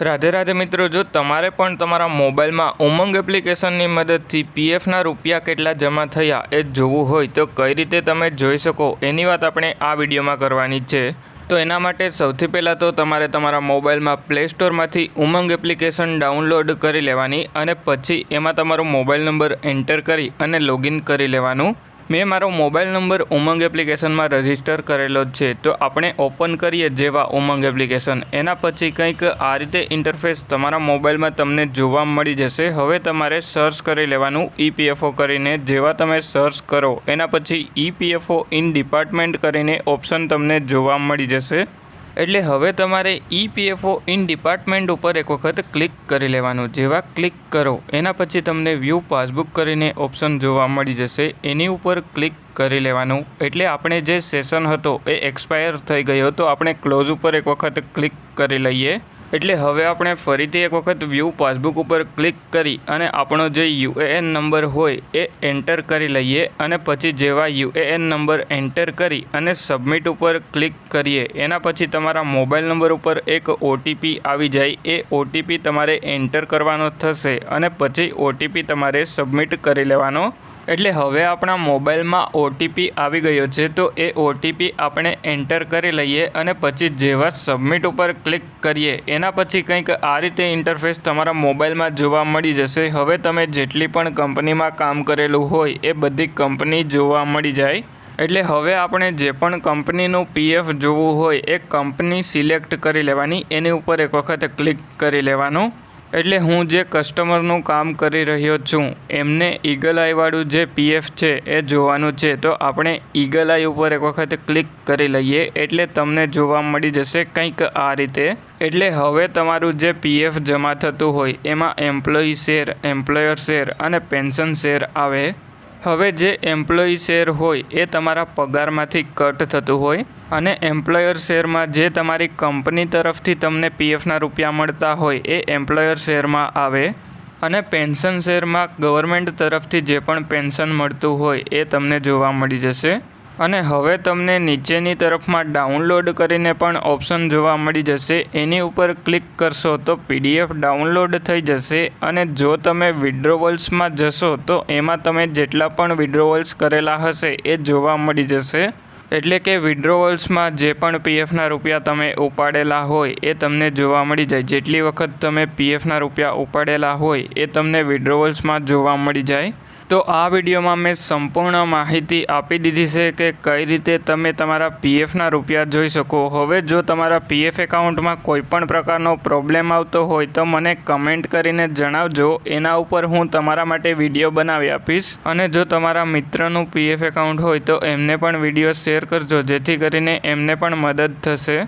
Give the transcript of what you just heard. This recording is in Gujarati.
રાધે રાધે મિત્રો, જો તમારે પણ તમારા મોબાઈલમાં ઉમંગ એપ્લિકેશનની મદદથી પીએફના રૂપિયા કેટલા જમા થયા એ જોવું હોય તો કઈ રીતે તમે જોઈ શકો? એની વાત આપણે આ વિડીયોમાં કરવાની છે. તો એના માટે સૌથી પહેલાં તો તમારે તમારા મોબાઈલમાં પ્લે સ્ટોરમાંથી ઉમંગ એપ્લિકેશન ડાઉનલોડ કરી લેવાની અને પછી એમાં તમારો મોબાઈલ નંબર એન્ટર કરી અને લોગિન કરી લેવાનું. મેં મારો મોબાઈલ નંબર ઉમંગ એપ્લિકેશનમાં રજિસ્ટર કરેલો જ છે. તો આપણે ઓપન કરીએ જેવા ઉમંગ એપ્લિકેશન. એના પછી કંઈક આ રીતે ઇન્ટરફેસ તમારા મોબાઈલમાં તમને જોવા મળી જશે. હવે તમારે સર્ચ કરી લેવાનું ઈપીએફઓ કરીને. જેવા તમે સર્ચ કરો, એના પછી ઈપીએફઓ ઇન ડિપાર્ટમેન્ટ કરીને ઓપ્શન તમને જોવા મળી જશે. એટલે હવે તમારે ઈપીએફઓ ઇન ડિપાર્ટમેન્ટ ઉપર એક વખત ક્લિક કરી લેવાનું. જેવા ક્લિક કરો, એના પછી તમને વ્યૂ પાસબુક કરીને ઓપ્શન જોવા મળી જશે. એની ઉપર ક્લિક કરી લેવાનું. એટલે આપણે જે સેશન હતો, એ એક્સપાયર થઈ ગયો. તો આપણે ક્લોઝ ઉપર એક વખત ક્લિક કરી લઈએ. એટલે હવે આપણે ફરીથી એક વખત વ્યૂ પાસબુક ઉપર ક્લિક કરી અને આપણો જે યુએએન નંબર હોય એ એન્ટર કરી લઈએ અને પછી જેવા યુએએન નંબર એન્ટર કરી અને સબમિટ ઉપર ક્લિક કરીએ. એના પછી તમારા મોબાઈલ નંબર ઉપર એક ઓટીપી આવી જાય. એ ઓટીપી તમારે એન્ટર કરવાનો થશે અને પછી ઓટીપી તમારે સબમિટ કરી લેવાનો એટલે હવે આપણા મોબાઈલમાં ઓટીપી આવી ગયો છે, તો એ ઓટીપી આપણે એન્ટર કરી લઈએ અને પછી જેવા સબમિટ ઉપર ક્લિક કરીએ, એના પછી કંઈક આ રીતે ઇન્ટરફેસ તમારા મોબાઈલમાં જોવા મળી જશે. હવે તમે જેટલી પણ કંપનીમાં કામ કરેલું હોય, એ બધી કંપની જોવા મળી જાય. એટલે હવે આપણે જે પણ કંપનીનું પીએફ જોવું હોય, એ કંપની સિલેક્ટ કરી લેવાની, એની ઉપર એક વખત ક્લિક કરી લેવાનું. એટલે હું જે કસ્ટમરનું કામ કરી રહ્યો છું, એમને ઈગલ આઈવાળું જે પીએફ છે, એ જોવાનું છે. તો આપણે ઈગલ આઈ ઉપર એક વખત ક્લિક કરી લઈએ, એટલે તમને જોવા મળી જશે કંઈક આ રીતે. એટલે હવે તમારું જે પીએફ જમા થતું હોય, એમાં એમ્પ્લોયી શેર એમ્પ્લોયર શેર અને પેન્શન શેર આવે. હવે જે એમ્પ્લોયી શેર હોય, એ તમારા પગારમાંથી કટ થતું હોય. અને એમ્પ્લોયર શેરમાં જે તમારી કંપની તરફથી તમને પીએફના રૂપિયા મળતા હોય એ એમ્પ્લોયર શેરમાં આવે અને પેન્શન શેરમાં ગવર્મેન્ટ તરફથી જે પણ પેન્શન મળતું હોય એ તમને જોવા મળી જશે. અને હવે તમને નીચેની તરફમાં ડાઉનલોડ કરીને પણ ઓપ્શન જોવા મળી જશે. એની ઉપર ક્લિક કરશો તો પીડીએફ ડાઉનલોડ થઈ જશે અને જો તમે વિડ્રોવલ્સમાં જશો તો એમાં તમે જેટલા પણ વિડ્રોવલ્સ કરેલા હશે એ જોવા મળી જશે. એટલે કે વિડ્રોવલ્સમાં જે પણ પીએફના રૂપિયા તમે ઉપાડેલા હોય, એ તમને જોવા મળી જાય. જેટલી વખત તમે પીએફના રૂપિયા ઉપાડેલા હોય, એ તમને વિડ્રોવલ્સમાં જોવા મળી જાય. તો આ વિડીયોમાં મેં સંપૂર્ણ માહિતી આપી દીધી છે કે કઈ રીતે તમે તમારા પીએફના રૂપિયા જોઈ શકો. હવે જો તમારા પીએફ એકાઉન્ટમાં કોઈ પણ પ્રકારનો પ્રોબ્લેમ આવતો હોય તો મને કમેન્ટ કરીને જણાવજો. એના ઉપર હું તમારા માટે વીડિયો બનાવી આપીશ. અને જો તમારા મિત્રનું પીએફ એકાઉન્ટ હોય તો એમને પણ વીડિયો શેર કરજો, જેથી કરીને એમને પણ મદદ થશે.